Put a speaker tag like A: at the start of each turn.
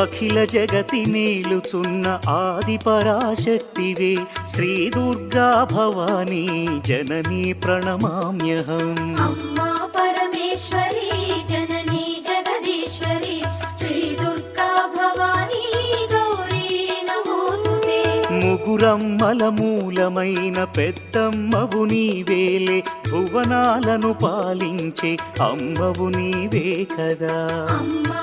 A: అఖిల జగతి మేలుచున్న ఆది పరాశక్తివే శ్రీ దుర్గా భవానీ జననీ ప్రణమామ్యహం.
B: అమ్మా పరమేశ్వరి జననీ జగదీశ్వరి శ్రీ దుర్గా భవానీ గౌరీ నమోస్తుతే.
A: ముగురమ్మల మూలమైన పెద్దమ్మవు నీవేలే భువనాలను పాలించే అమ్మవు నీవే కదా.
B: అమ్మా